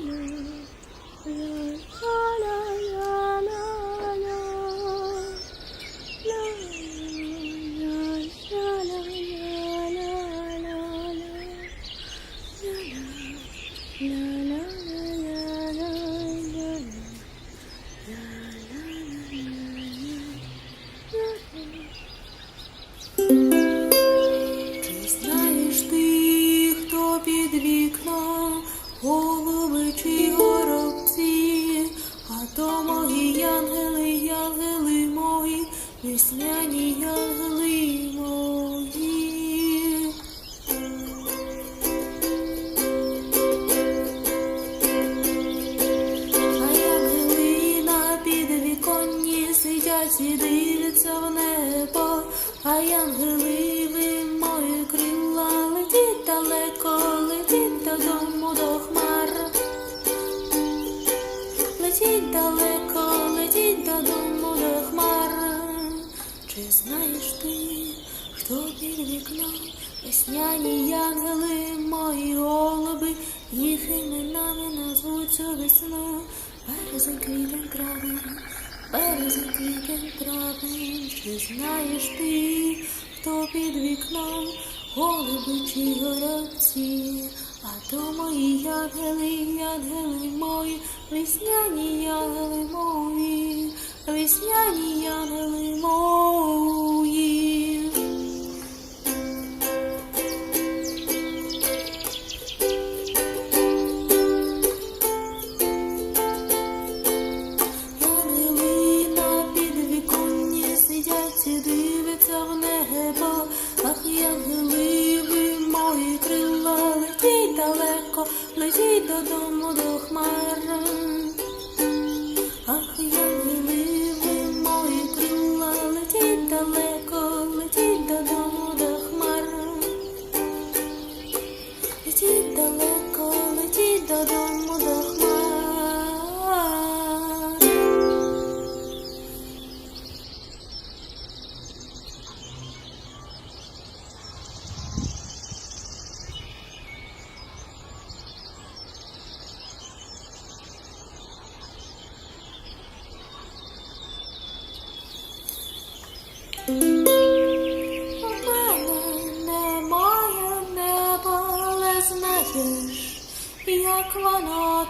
Lord, Lord. весняні ягли мої. А як глина під віконні сидять і дивиться в небо, а як глина під вікном весняні янгели, мої голуби, їх іменами назвуть цю весну. Березень, квітень, травень, березень, квітень, травень. Чи знаєш ти, хто під вікном, голуби чи горобці? А то мої янгели, янгели мої, весняні янгели мої, весняні янгели мої.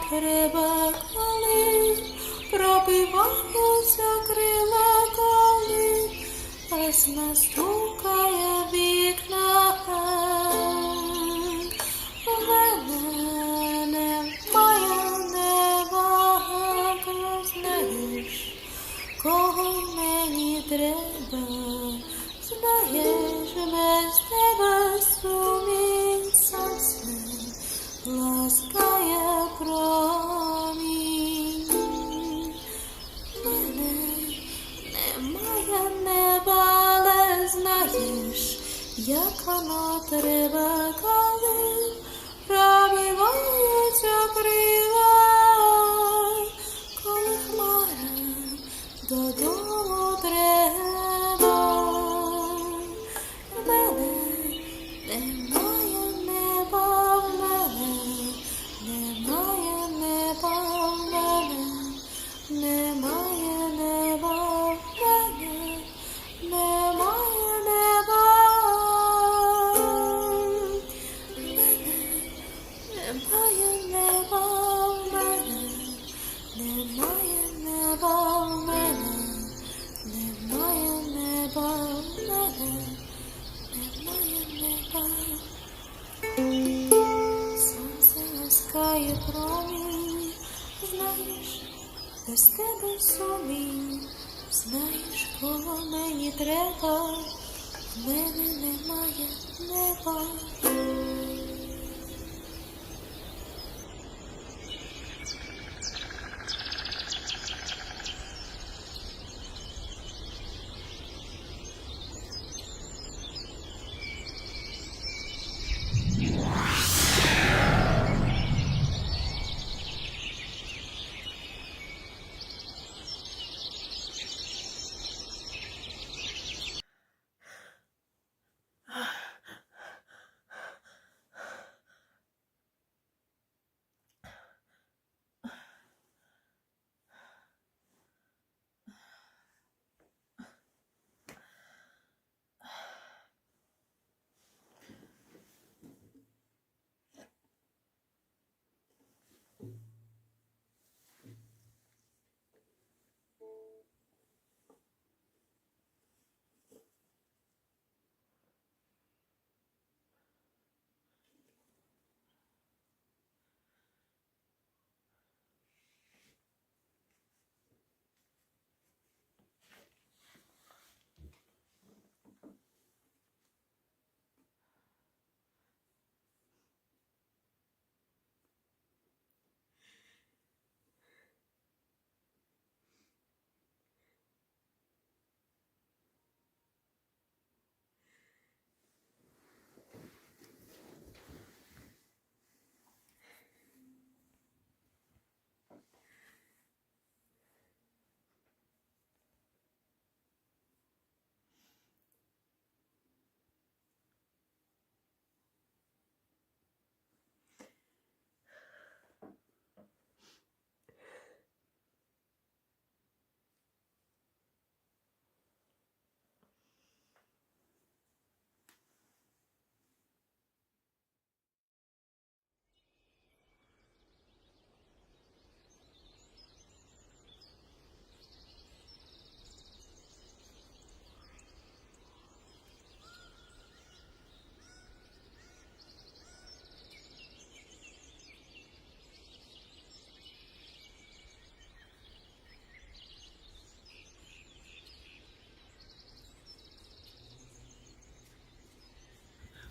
Треба, коли пробиваються крила, коли. Весна стукає без тебе сумінь, знаєш, кого мені треба, в мене немає неба.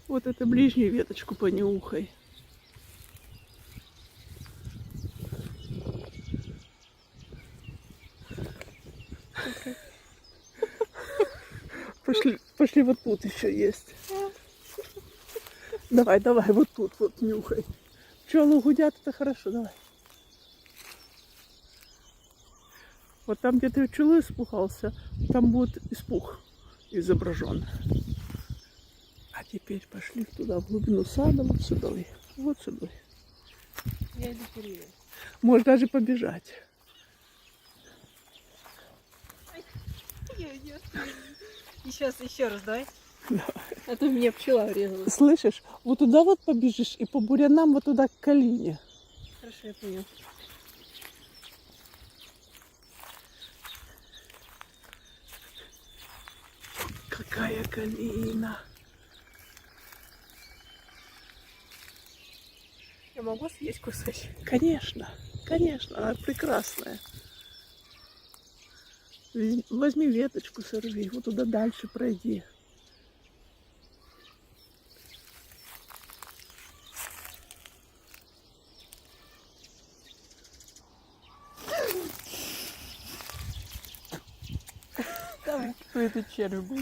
Вот эту ближнюю веточку понюхай. Пошли, пошли вот тут еще есть. Давай, давай, вот тут вот нюхай. Пчелы гудят, это хорошо, давай. Вот там, где ты пчелы испугался, там будет испуг изображен. Теперь пошли туда, в глубину сада, вот сюда. Вот сюда. Я иду проверю. Можешь даже побежать. Сейчас еще раз, давай. А то меня пчела врезала. Слышишь? Вот туда вот побежишь и по бурянам вот туда к калине. Хорошо, я понял. Какая калина. Могу съесть кусочек? Конечно, конечно, она прекрасная. Возьми веточку, сорви, вот туда дальше пройди. Давай. Кто этот червь был?